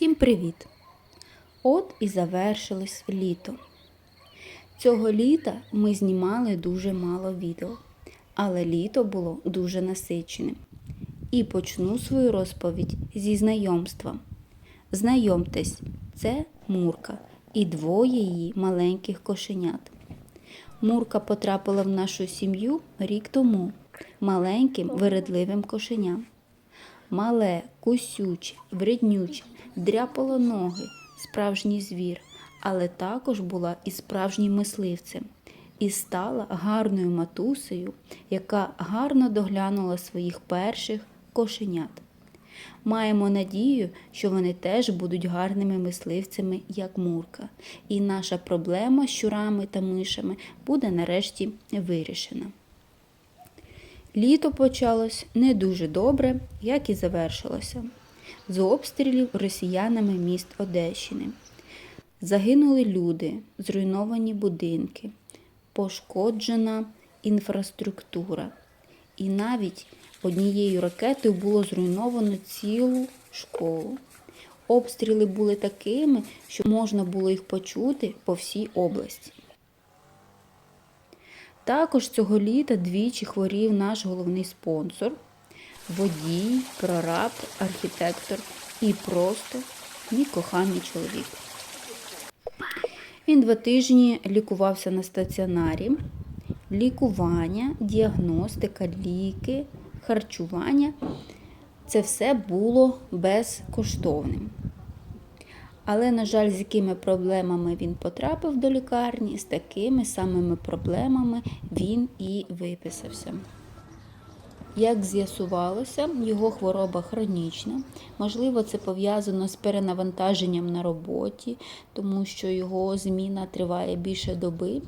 Всім привіт! От і завершилось літо. Цього літа ми знімали дуже мало відео, але літо було дуже насиченим. І почну свою розповідь зі знайомства. Знайомтесь, це Мурка і двоє її маленьких кошенят. Мурка потрапила в нашу сім'ю рік тому маленьким вередливим кошеням. Мале, кусюче, вреднюче, дряпало ноги, справжній звір, але також була і справжнім мисливцем, і стала гарною матусею, яка гарно доглянула своїх перших кошенят. Маємо надію, що вони теж будуть гарними мисливцями, як Мурка, і наша проблема з щурами та мишами буде нарешті вирішена. Літо почалось не дуже добре, як і завершилося. З обстрілів росіянами міст Одещини. Загинули люди, зруйновані будинки, пошкоджена інфраструктура. І навіть однією ракетою було зруйновано цілу школу. Обстріли були такими, що можна було їх почути по всій області. Також цього літа двічі хворів наш головний спонсор, водій, прораб, архітектор і просто мій коханий чоловік. Він два тижні лікувався на стаціонарі. Лікування, діагностика, ліки, харчування це все було безкоштовним. Але, на жаль, з якими проблемами він потрапив до лікарні, з такими самими проблемами він і виписався. Як з'ясувалося, його хвороба хронічна. Можливо, це пов'язано з перенавантаженням на роботі, тому що його зміна триває більше доби.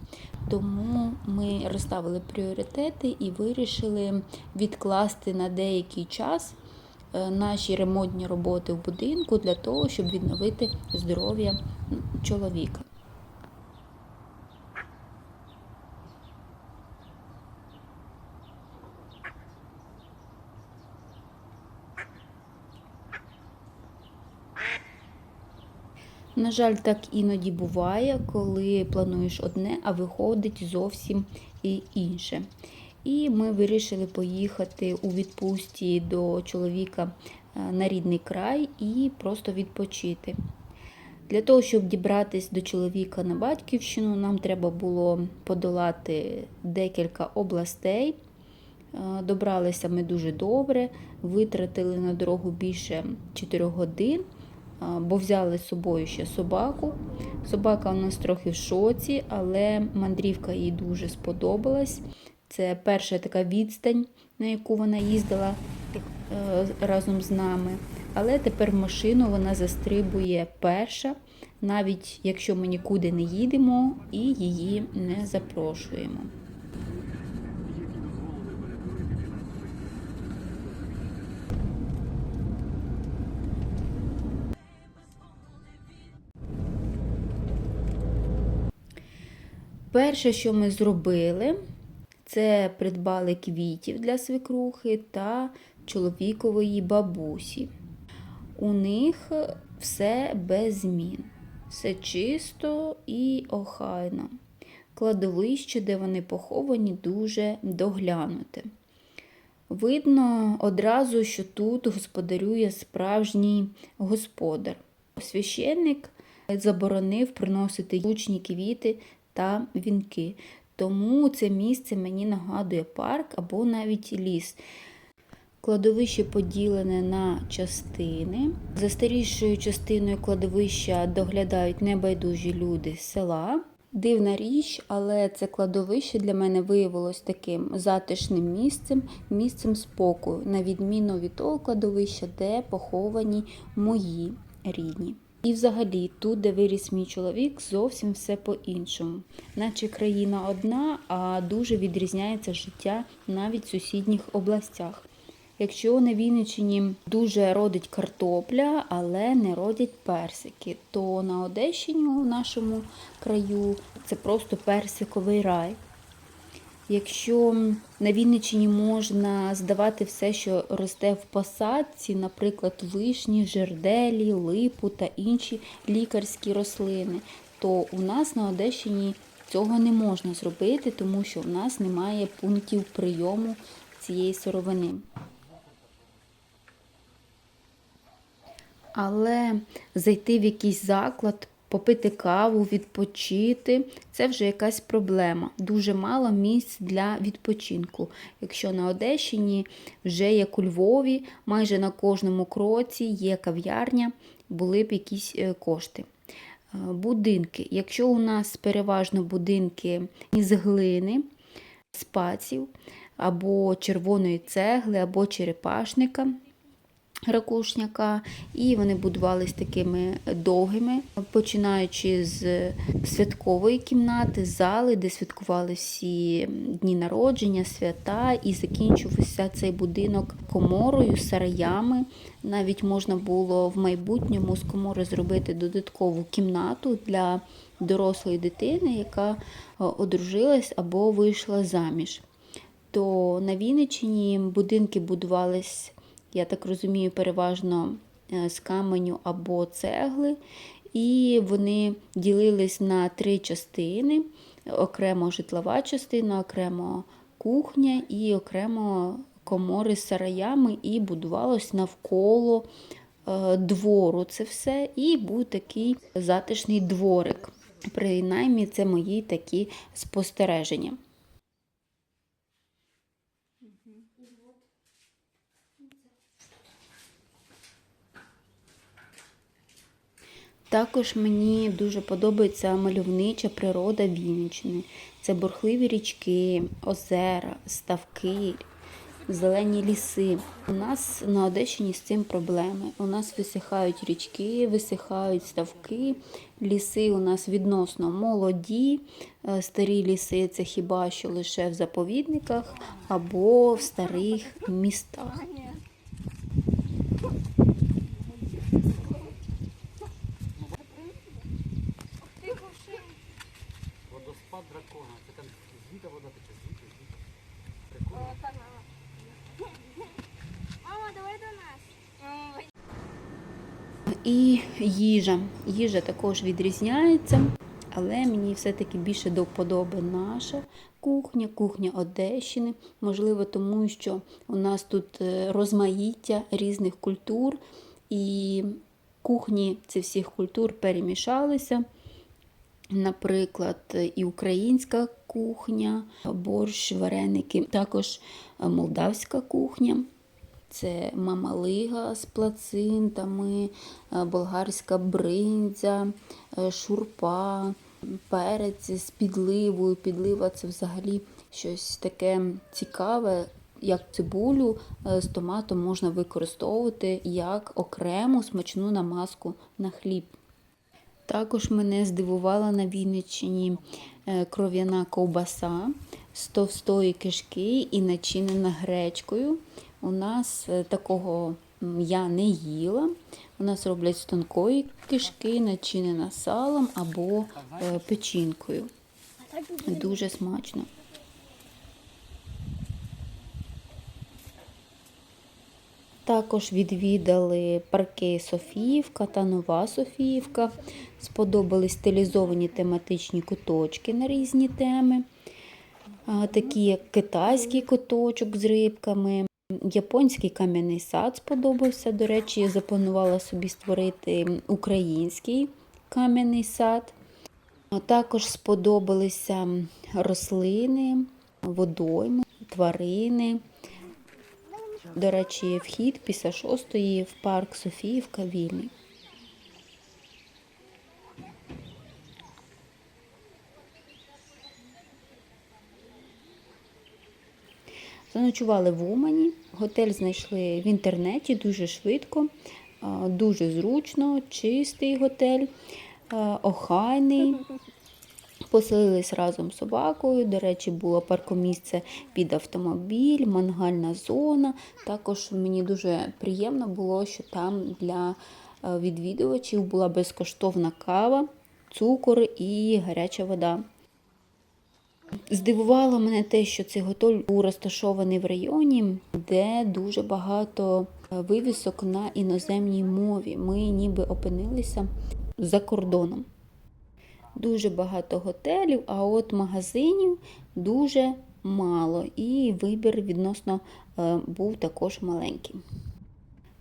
Тому ми розставили пріоритети і вирішили відкласти на деякий час е, наші ремонтні роботи в будинку для того, щоб відновити здоров'я чоловіка. На жаль, так іноді буває, коли плануєш одне, а виходить зовсім інше. І ми вирішили поїхати у відпустці до чоловіка е, на рідний край і просто відпочити. Для того, щоб дібратись до чоловіка на батьківщину, нам треба було подолати декілька областей. Е, Добралися ми дуже добре, витратили на дорогу більше 4 годин, бо взяли з собою ще собаку. Собака у нас трохи в шоці, але мандрівка їй дуже сподобалась. Це перша така відстань, на яку вона їздила е, разом з нами. Але тепер в машину вона застрибує перша, навіть якщо ми нікуди не їдемо і її не запрошуємо. Перше, що ми зробили, це придбали квітів для свекрухи та чоловікової бабусі. У них все без змін, все чисто і охайно. Кладовище, де вони поховані, дуже доглянуте. Видно одразу, що тут господарює справжній господар. Священник заборонив приносити лучні квіти та вінки. Тому це місце мені нагадує парк або навіть ліс. Кладовище поділене на частини. За старішою частиною кладовища доглядають небайдужі люди з села. Дивна річ, але це кладовище для мене виявилось таким затишним місцем, місцем спокою, на відміну від того кладовища, де поховані мої рідні. І взагалі, тут, де виріс мій чоловік, зовсім все по-іншому. Наче країна одна, а дуже відрізняється життя навіть в сусідніх областях. Якщо на Вінниччині дуже родить картопля, але не родять персики, то на Одещині у нашому краю це просто персиковий рай. Якщо на Вінниччині можна здавати все, що росте в посадці, наприклад, вишні, жерделі, липу та інші лікарські рослини, то у нас на Одещині цього не можна зробити, тому що в нас немає пунктів прийому цієї сировини. Але зайти в якийсь заклад, попити каву, відпочити це вже якась проблема. Дуже мало місць для відпочинку. Якщо на Одещині вже як у Львові, майже на кожному кроці є кав'ярня, були б якісь е, кошти. Е, Будинки. Якщо у нас переважно будинки з глини, з паців, або червоної цегли, або черепашника, ракушняка, і вони будувались такими довгими, починаючи з святкової кімнати, зали, де святкували всі дні народження, свята, і закінчувався цей будинок коморою, сараями. Навіть можна було в майбутньому з комори зробити додаткову кімнату для дорослої дитини, яка е, одружилась або вийшла заміж. То на Вінниччині будинки будувались я так розумію, переважно е, з каменю або цегли, і вони ділились на три частини: окремо житлова частина, окремо кухня і окремо комори з сараями, і будувалось навколо е, двору це все, і був такий затишний дворик. Принаймні, це мої такі спостереження. Також мені дуже подобається мальовнича природа Вінниччини. Це бурхливі річки, озера, ставки, зелені ліси. У нас на Одещині з цим проблеми. У нас висихають річки, висихають ставки. Ліси у нас відносно молоді. Е, Старі ліси це хіба що лише в заповідниках або в старих містах. Там звідти вода тече, звідти, звідти. Прикольно. Мама, давай до нас. І їжа. Їжа також відрізняється, але мені все-таки більше до вподоби наша кухня, кухня Одещини. Можливо, тому що у нас тут е, розмаїття різних культур, і кухні цих всіх культур перемішалися. Наприклад, і українська кухня, борщ, вареники, також е, молдавська кухня. Це мамалига з плацинтами, е, болгарська бриндзя, е, шурпа, перець з підливою. Підлива це взагалі щось таке цікаве, як цибулю з томатом можна використовувати як окрему смачну намазку на хліб. Також мене здивувала на Вінниччині кров'яна ковбаса з товстої кишки і начинена гречкою. У нас е, такого я не їла. У нас роблять з тонкої кишки, начинена салом або е, печінкою. Дуже смачно. Також відвідали парки Софіївка та Нова Софіївка. Сподобались стилізовані тематичні куточки на різні теми, такі як китайський куточок з рибками. Японський кам'яний сад сподобався. До речі, я запланувала собі створити український кам'яний сад. Також сподобалися рослини, водойми, тварини. До речі, вхід після шостої в парк Софіївка вільний. Заночували в Умані. Готель знайшли в інтернеті дуже швидко, дуже зручно, чистий готель, охайний. Поселились разом з собакою. До речі, було паркомісце під автомобіль, мангальна зона. Також мені дуже приємно було, що там для е, відвідувачів була безкоштовна кава, цукор і гаряча вода. Здивувало мене те, що цей готель був розташований в районі, де дуже багато е, вивісок на іноземній мові. Ми ніби опинилися за кордоном. Дуже багато готелів, а от магазинів дуже мало, і вибір відносно е, був також маленький.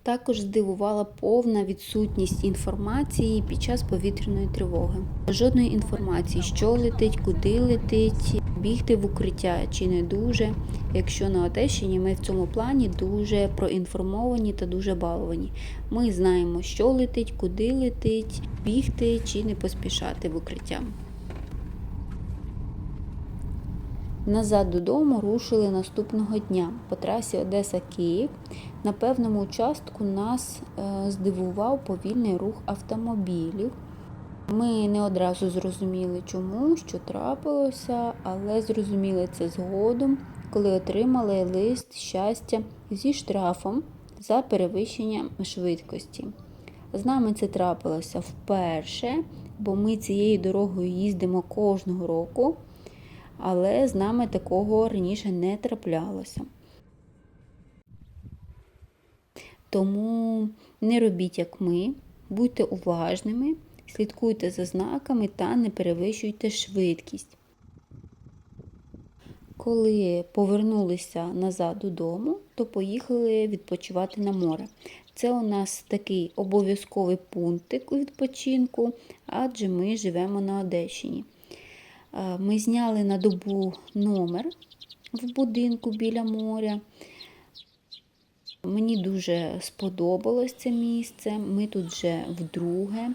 Також здивувала повна відсутність інформації під час повітряної тривоги. Жодної інформації, що летить, куди летить, бігти в укриття чи не дуже. Якщо на Одещині ми в цьому плані дуже проінформовані та дуже баловані. Ми знаємо, що летить, куди летить, бігти чи не поспішати в укриття. Назад додому рушили наступного дня по трасі Одеса-Київ. На певному участку нас е, здивував повільний рух автомобілів. Ми не одразу зрозуміли, чому, що трапилося, але зрозуміли це згодом, коли отримали лист щастя зі штрафом за перевищення швидкості. З нами це трапилося вперше, бо ми цією дорогою їздимо кожного року але з нами такого раніше не траплялося. Тому не робіть, як ми, будьте уважними, слідкуйте за знаками та не перевищуйте швидкість. Коли повернулися назад додому, то поїхали відпочивати на море. Це у нас такий обов'язковий пунктик у відпочинку, адже ми живемо на Одещині. Ми зняли на добу номер в будинку біля моря. Мені дуже сподобалось це місце. Ми тут вже вдруге.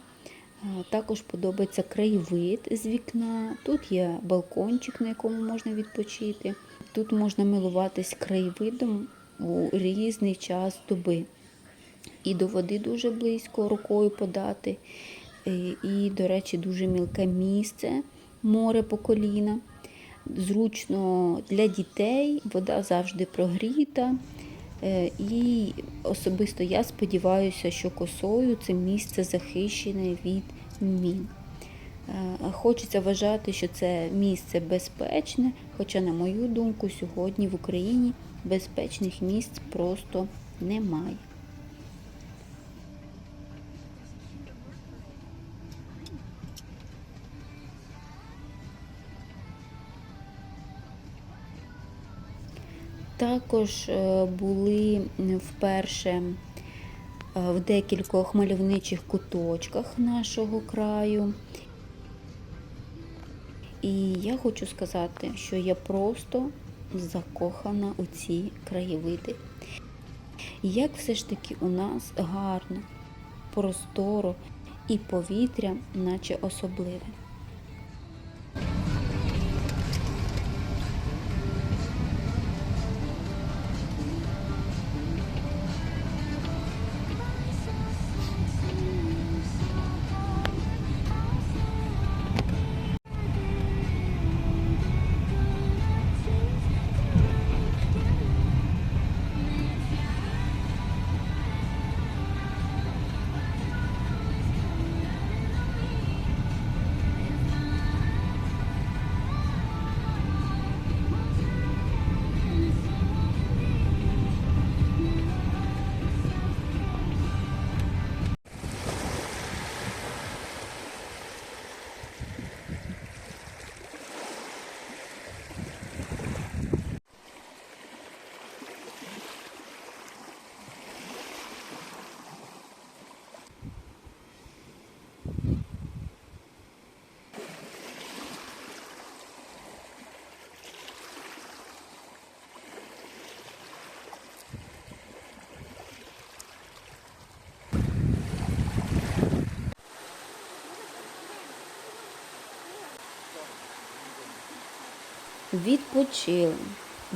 Також подобається краєвид з вікна. Тут є балкончик, на якому можна відпочити. Тут можна милуватись краєвидом у різний час доби. І до води дуже близько рукою подати. Е, І, до речі, дуже мілке місце море по коліна. Зручно для дітей, вода завжди прогріта. Е, І особисто я сподіваюся, що косою це місце захищене від мін. Е, Хочеться вважати, що це місце безпечне, хоча, на мою думку, сьогодні в Україні безпечних місць просто немає. Також е, були вперше е, в декількох мальовничих куточках нашого краю. І я хочу сказати, що я просто закохана у ці краєвиди. Як все ж таки у нас гарно, просторо і повітря, наче особливе. Відпочили,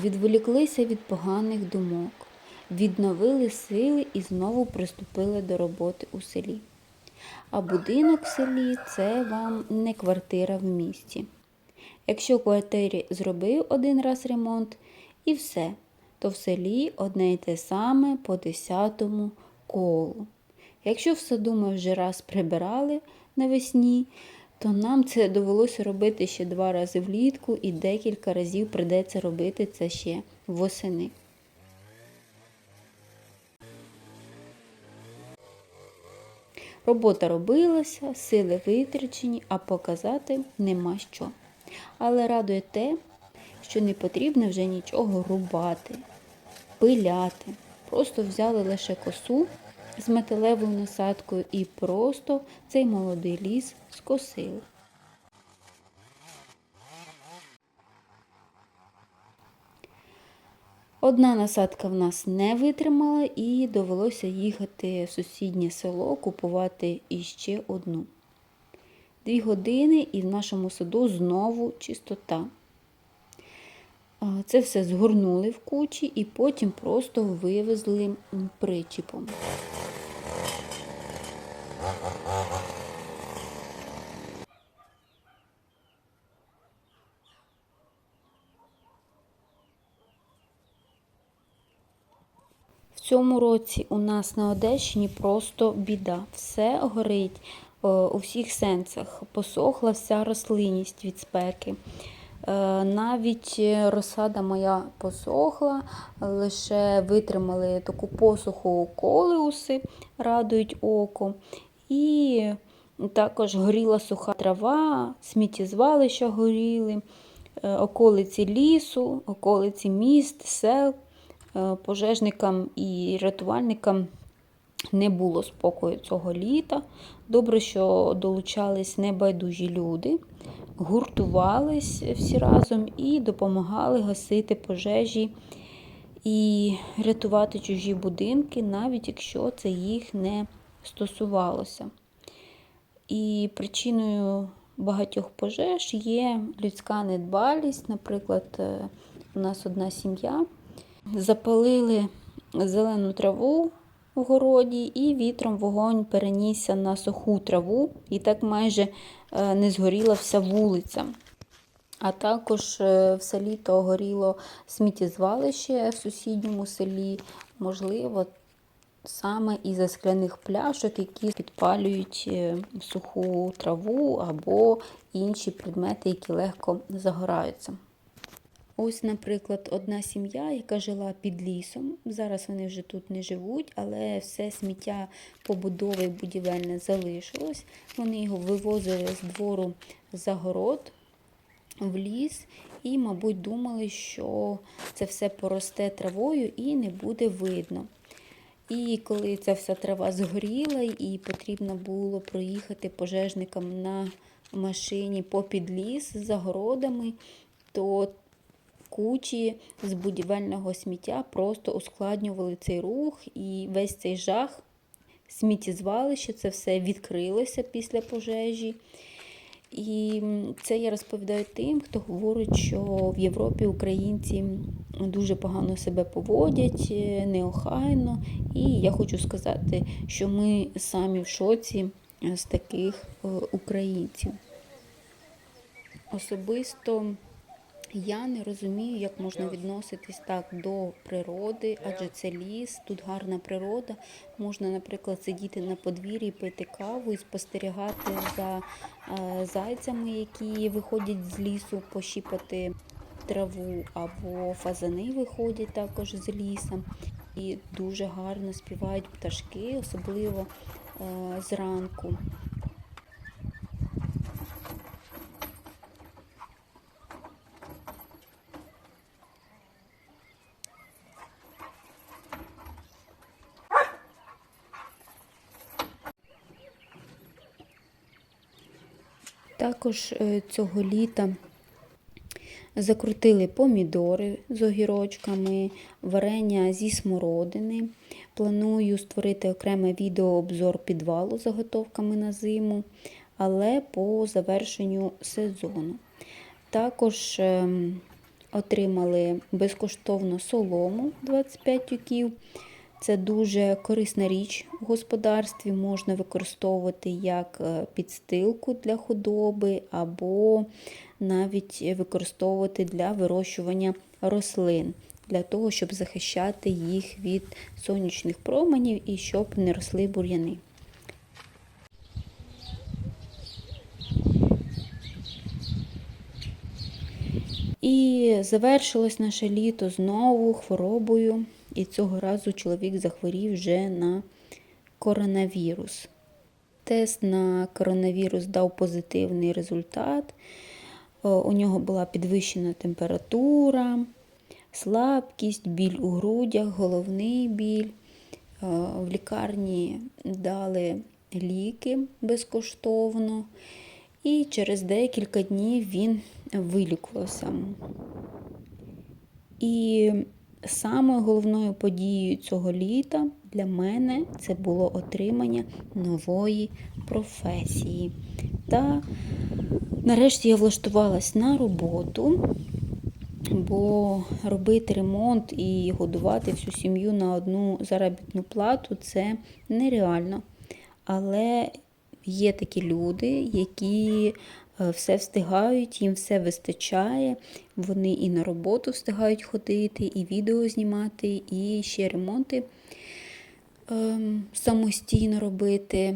відволіклися від поганих думок, відновили сили і знову приступили до роботи у селі. А будинок в селі це вам не квартира в місті. Якщо в квартирі зробив один раз ремонт і все, то в селі одне й те саме по десятому колу. Якщо в саду ми вже раз прибирали навесні, то нам це довелося робити ще два рази влітку і декілька разів прийдеться робити це ще восени. Робота робилася, сили витрачені, а показати нема що. Але радує те, що не потрібно вже нічого рубати, пиляти. Просто взяли лише косу з металевою насадкою і просто цей молодий ліс скосили. Одна насадка в нас не витримала і довелося їхати в сусіднє село купувати іще одну. Дві години і в нашому саду знову чистота. Це все згорнули в кучі і потім просто вивезли причіпом. В цьому році у нас на Одещині просто біда. Все горить е, у всіх сенсах. Посохла вся рослинність від спеки. Е, Навіть розсада моя посохла, лише витримали таку посуху колеуси, радують око. І також горіла суха трава, сміттєзвалища горіли, е, околиці лісу, околиці міст, сел. Е, Пожежникам і рятувальникам не було спокою цього літа. Добре, що долучались небайдужі люди, гуртувались всі разом і допомагали гасити пожежі і рятувати чужі будинки, навіть якщо це їх не стосувалося. І причиною багатьох пожеж є людська недбалість. Наприклад, е, у нас одна сім'я запалили зелену траву в городі, і вітром вогонь перенісся на суху траву, і так майже е, не згоріла вся вулиця. А також е, все літо горіло сміттєзвалище в сусідньому селі, можливо, саме із-за скляних пляшок, які підпалюють е, суху траву або інші предмети, які легко загораються. Ось, наприклад, одна сім'я, яка жила під лісом. Зараз вони вже тут не живуть, але все сміття побудове і будівельне залишилось. Вони його вивозили з двору за город в ліс і, мабуть, думали, що це все поросте травою і не буде видно. І коли ця вся трава згоріла, і потрібно було проїхати пожежникам на машині попід ліс з загородами, то кучі з будівельного сміття просто ускладнювали цей рух і весь цей жах сміттєзвалище, це все відкрилося після пожежі. І це я розповідаю тим, хто говорить, що в Європі українці дуже погано себе поводять, е, неохайно. І я хочу сказати, що ми самі в шоці е, з таких е, українців. Особисто я не розумію, як можна відноситись так до природи, адже це ліс, тут гарна природа. Можна, наприклад, сидіти на подвір'ї, пити каву і спостерігати за е, зайцями, які виходять з лісу пощіпати траву, або фазани виходять також з лісу. І дуже гарно співають пташки, особливо е, зранку. Також е, цього літа закрутили помідори з огірочками, варення зі смородини. Планую створити окреме відеообзор підвалу з заготовками на зиму, але по завершенню сезону. Також ем, отримали безкоштовно солому 25 тюків. Це дуже корисна річ в господарстві, можна використовувати як е, підстилку для худоби, або навіть використовувати для вирощування рослин, для того, щоб захищати їх від сонячних променів і щоб не росли бур'яни. І завершилось наше літо знову хворобою. І цього разу чоловік захворів вже на коронавірус. Тест на коронавірус дав позитивний результат. У нього була підвищена температура, слабкість, біль у грудях, головний біль. Е, В лікарні дали ліки безкоштовно, і через декілька днів він вилікувався. І самою головною подією цього літа для мене це було отримання нової професії. Та нарешті я влаштувалась на роботу, бо робити ремонт і годувати всю сім'ю на одну заробітну плату це нереально. Але є такі люди, які все встигають, їм все вистачає. Вони і на роботу встигають ходити, і відео знімати, і ще ремонти ем, самостійно робити.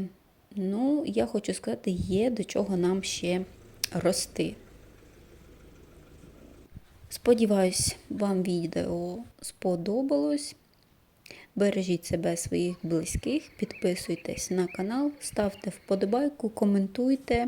Ну, я хочу сказати, є до чого нам ще рости. Сподіваюсь, вам відео сподобалось. Бережіть себе, своїх близьких, підписуйтесь на канал, ставте вподобайку, коментуйте